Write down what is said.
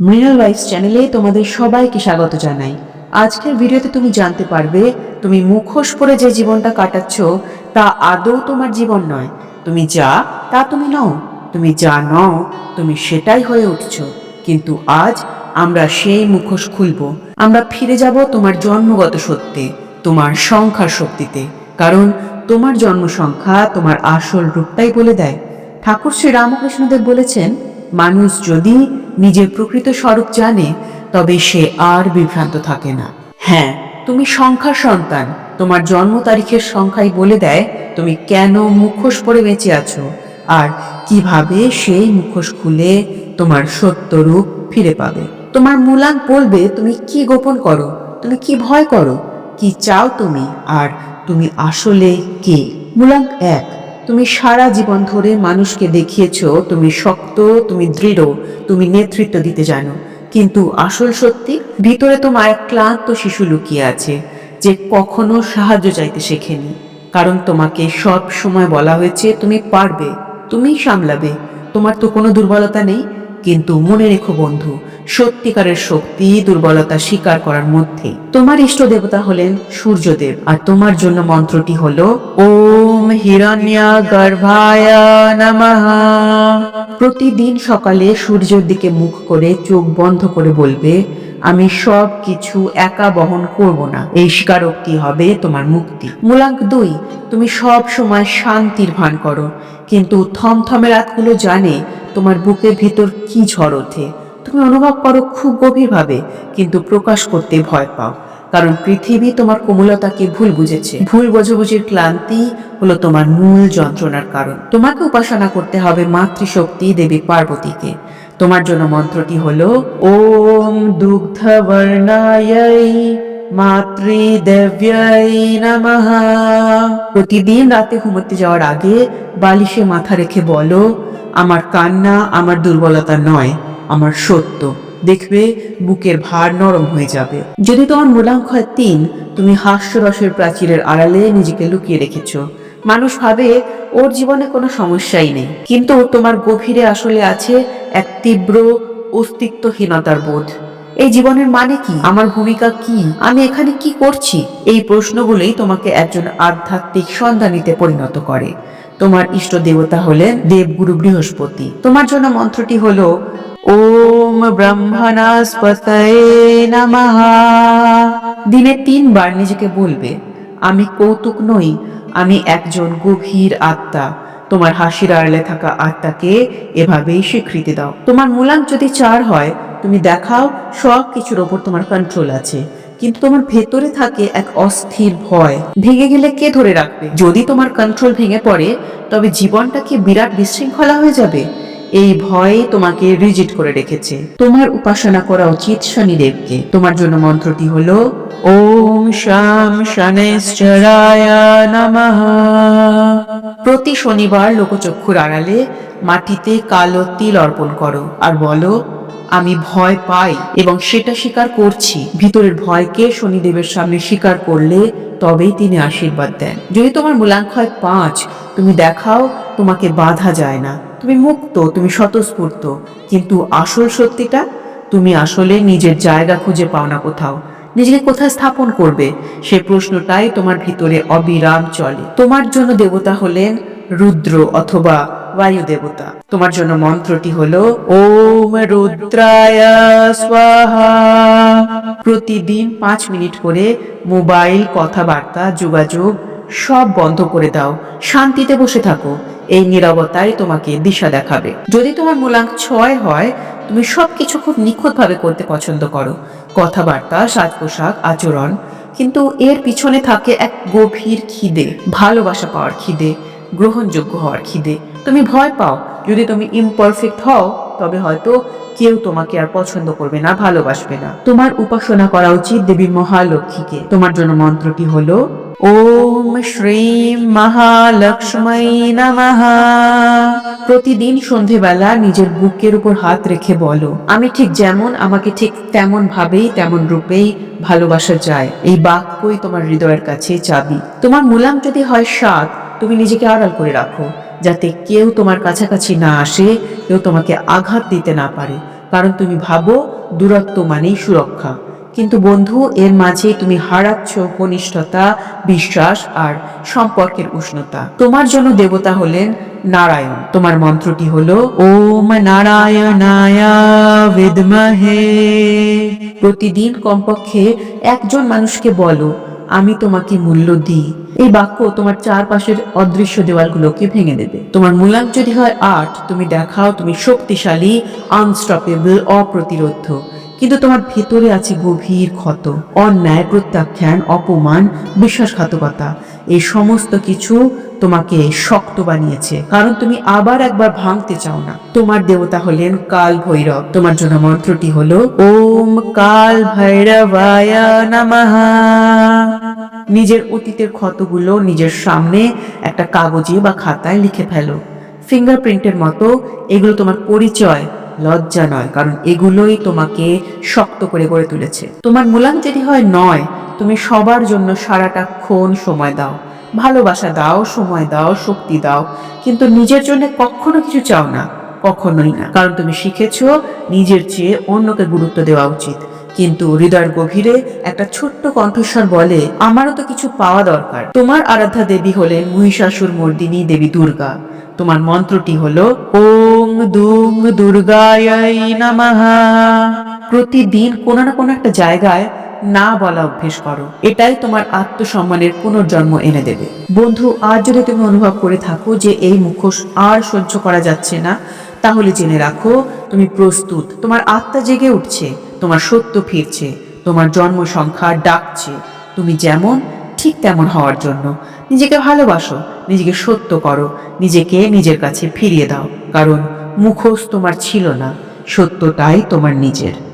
Mrinal life চ্যানেলে তোমাদের সবাইকে স্বাগত জানাই। আজকের ভিডিওতে তুমি জানতে পারবে, তুমি মুখোশ পরে যে জীবনটা কাটাচ্ছ, তা আদৌ তোমার জীবন নয়। তুমি যা, তা তুমি নও। তুমি যা নও, তুমি সেটাই হয়ে উঠছ। কিন্তু আজ আমরা সেই মুখোশ খুলব। আমরা ফিরে যাব তোমার জন্মগত সত্যে, তোমার সংখ্যার শক্তিতে। কারণ তোমার জন্ম সংখ্যা তোমার আসল রূপটাই বলে দেয়। ঠাকুর শ্রী রামকৃষ্ণদেব বলেছেন, মানুষ যদি নিজের প্রকৃত স্বরূপ জানে তবে সে আর বিভ্রান্ত থাকে না। হ্যাঁ। তুমি সংখ্যার সন্তান তোমার জন্ম তারিখের সংখ্যাই বলে দেয় তুমি কেন মুখোশ পরে বেঁচে আছো আর কীভাবে সেই মুখোশ খুলে তোমার সত্য রূপ ফিরে পাবে। তোমার মূলাঙ্ক বলবে তুমি কি গোপন করো? তুমি কি ভয় করো? কি চাও তুমি? আর তুমি আসলে কে? মূলাঙ্ক এক তুমি সারা জীবন ধরে মানুষকে দেখিয়েছো, তুমি শক্ত, তুমি দৃঢ়, তুমি নেতৃত্ব দিতে জানো। কিন্তু আসল সত্যি, ভিতরে তোমার ক্লান্ত শিশু লুকিয়ে আছে, যে কখনো সাহায্য চাইতে শেখেনি। কারণ তোমাকে সব সময় বলা হয়েছে, তুমি পারবে তুমিই সামলাবে। তোমার তো কোনো দুর্বলতা নেই। কিন্তু মনে রেখো বন্ধু, সত্যিকারের শক্তি দুর্বলতা স্বীকার করার মধ্যে তোমার ইষ্ট দেবতা হলেন সূর্যদেব, আর তোমার জন্য মন্ত্রটি হলো, ওম নমঃ। প্রতিদিন সকালে সূর্যের দিকে মুখ করে চোখ বন্ধ করে বলবে আমি সব কিছু একা বহন করব না। এই স্বীকারোক্তি হবে তোমার মুক্তি। মূলাঙ্ক দুই তুমি সব সময় শান্তির ভান করো কিন্তু থমথমে রাতগুলো জানে তোমার বুকের ভিতর কি ঝড় ওঠে। তুমি অনুভব করো খুব গভীরভাবে কিন্তু প্রকাশ করতে ভয় পাও কারণ পৃথিবী তোমার কোমলতাকে ভুল বুঝেছে। ভুল বোঝাবুঝির ক্লান্তি হলো তোমার মূল যন্ত্রণার কারণ। তোমাকে উপাসনা করতে হবে মাতৃশক্তি দেবী পার্বতীকে। তোমার জন্য মন্ত্রটি হলো, ওম দুগ্ধ প্রতিদিন রাতে ঘুমোতে যাওয়ার আগে বালিশে মাথা রেখে বলো, আমার কান্না আমার দুর্বলতা নয়, আমার সত্য। দেখবে বুকের ভার নরম হয়ে যাবে। যদি তোমার মূলাঙ্ক হয় তিন, তুমি হাস্যরসের প্রাচীরের আড়ালে নিজেকে লুকিয়ে রেখেছো। মানুষ ভাবে ওর জীবনে কোনো সমস্যাই নেই। কিন্তু তোমার গভীরে আসলে আছে এক তীব্র অস্তিত্বহীনতার বোধ। এই জীবনের মানে কি? আমার ভূমিকা কি? আমি এখানে কি করছি? এই প্রশ্নগুলোই তোমাকে একজন আধ্যাত্মিক সন্ধানীতে পরিণত করে। তোমার ইষ্ট দেবতা হলেন দেবগুরু বৃহস্পতি। তোমার জন্য মন্ত্রটি হলো, ওম ব্রহ্মণাস্পতয়ে দিনে তিনবার নিজেকে বলবে। আমি কৌতুক নই, আমি একজন গভীর আত্মা। তোমার হাসির আড়ালে থাকা আত্মাকে এভাবেই স্বীকৃতি দাও। তোমার মূলাঙ্ক যদি চার হয়, তুমি দেখাও সব কিছুর ওপর তোমার কন্ট্রোল আছে। কিন্তু তোমার ভেতরে থাকে এক অস্থির ভয়। ভেঙে গেলে কে ধরে রাখবে? যদি তোমার কন্ট্রোল ভেঙে পড়ে, তবে জীবনটা কি বিরাট বিশৃঙ্খলা হয়ে যাবে? এই ভয় তোমাকে রিজিট করে রেখেছে। তোমার উপাসনা করা উচিত শনিদেবকে। তোমার জন্য মন্ত্রটি হলো, ওম নমঃ। প্রতি শনিবার লোকচক্ষুর আড়ালে মাটিতে কালো তিল অর্পণ করো আর বলো, আমি ভয় পাই এবং সেটা স্বীকার করছি। ভিতরের ভয়কে শনিদেবের সামনে স্বীকার করলে তবেই তিনি আশীর্বাদ দেন। যদি তোমার মূলাঙ্ক হয় পাঁচ, তুমি দেখাও তোমাকে বাধা যায় না। তুমি মুক্ত, তুমি স্বতঃস্ফূর্ত। কিন্তু আসল সত্যিটা, তুমি আসলে নিজের জায়গা খুঁজে পাও না কোথাও। নিজেকে কোথায় স্থাপন করবে? সেই প্রশ্নটাই তোমার ভিতরে অবিরাম চলে। তোমার জন্য দেবতা হলেন রুদ্র অথবা বায়ু দেবতা। তোমার জন্য মন্ত্রটি হলো, ওম রুদ্রায় স্বাহা। প্রতিদিন পাঁচ মিনিট করে মোবাইল, কথাবার্তা, যোগাযোগ সব বন্ধ করে দাও। শান্তিতে বসে থাকো। এই নীরবতাই তোমাকে দিশা দেখাবে। যদি তোমার মূলাঙ্ক ছয় হয়, তুমি সবকিছু খুব নিখুঁতভাবে করতে পছন্দ করো। কথাবার্তা সাজ পোশাক আচরণ, কিন্তু এর পিছনে থাকে এক গভীর খিদে, ভালোবাসা পাওয়ার খিদে, গ্রহণযোগ্য হওয়ার খিদে। তুমি ভয় পাও, যদি তুমি ইমপারফেক্ট হও, তবে হয়তো কেউ তোমাকে আর পছন্দ করবে না, ভালোবাসবে না। তোমার উপাসনা করা উচিত দেবী মহালক্ষ্মীকে। তোমার জন্য মন্ত্রটি হলো ওম শ্রীম মহালক্ষ্মী নমঃ। প্রতিদিন সন্ধেবেলা নিজের বুকের উপর হাত রেখে বলো, আমি ঠিক যেমন, আমাকে ঠিক তেমন ভাবেই তেমন রূপেই ভালোবাসা যায়। এই বাক্যই তোমার হৃদয়ের কাছে চাবি। তোমার মূলাম যদি হয় সাত, তুমি নিজেকে আড়াল করে রাখো, যাতে কেউ তোমার কাছাকাছি না আসে, কেউ তোমাকে আঘাত দিতে না পারে। কারণ তুমি ভাবো, দূরত্ব মানেই সুরক্ষা। কিন্তু বন্ধু, এর মাঝে তুমি হারাচ্ছ ঘনিষ্ঠতা, বিশ্বাস আর সম্পর্কের উষ্ণতা। তোমার জন্য দেবতা হলেন নারায়ণ। তোমার মন্ত্রটি হলো, ওম বিদ্মহে। প্রতিদিন কমপক্ষে একজন মানুষকে বলো, আমি তোমাকে মূল্য দিই। এই বাক্য তোমার চারপাশের অদৃশ্য দেওয়ালগুলোকে ভেঙে দেবে। তোমার মূলাঙ্ক যদি হয় আট, তুমি দেখাও তুমি শক্তিশালী আনস্টপেবল অপ্রতিরোধ কিন্তু তোমার ভেতরে আছে গভীর ক্ষত, অন্যায়, প্রত্যাখ্যান, অপমান, বিশ্বাসঘাতকতা। এই সমস্ত কিছু তোমাকে শক্ত বানিয়েছে, কারণ তুমি আবার একবার ভাঙতে চাও না। তোমার দেবতা হলেন কাল ভৈরব তোমার জন্য মন্ত্রটি হলো, ওম কাল নিজের অতীতের ক্ষতগুলো নিজের সামনে একটা কাগজে বা খাতায় লিখে ফেলো। ফিঙ্গারপ্রিন্টের মতো এগুলো তোমার পরিচয় লজ্জা নয়, কারণ এগুলোই তোমাকে শক্ত করে গড়ে তুলেছে। তোমার মূলাঙ্ক যদি হয় নয়, তুমি সবার জন্য সারাটাক্ষণ সময় দাও। ভালোবাসা দাও, সময় দাও, শক্তি দাও, কিন্তু নিজের জন্য কখনো কিছু চাও না, কখনোই না। কারণ তুমি শিখেছো নিজের চেয়ে অন্যকে গুরুত্ব দেওয়া উচিত। কিন্তু হৃদয়ের গভীরে একটা ছোট্ট কণ্ঠস্বর বলে, আমারও তো কিছু পাওয়া দরকার। তোমার আরাধ্যা দেবী হলেন মহিষাসুর মর্দিনী দেবী দুর্গা। তোমার মন্ত্রটি হলো, ওং দুং দুর্গায় নমঃ। প্রতিদিন কোনো না কোনো একটা জায়গায় না বলা অভ্যেস করো। এটাই তোমার আত্মসম্মানের পুনর্জন্ম এনে দেবে। বন্ধু, আজ যদি তুমি অনুভব করে থাকো যে এই মুখোশ আর সহ্য করা যাচ্ছে না, তাহলে জেনে রাখো, তুমি প্রস্তুত। তোমার আত্মা জেগে উঠছে, তোমার সত্য ফিরছে, তোমার জন্ম সংখ্যা ডাকছে। তুমি যেমন, ঠিক তেমন হওয়ার জন্য। নিজেকে ভালোবাসো, নিজেকে সত্য করো, নিজেকে নিজের কাছে ফিরিয়ে দাও। কারণ মুখোশ তোমার ছিল না সত্যটাই তোমার নিজের।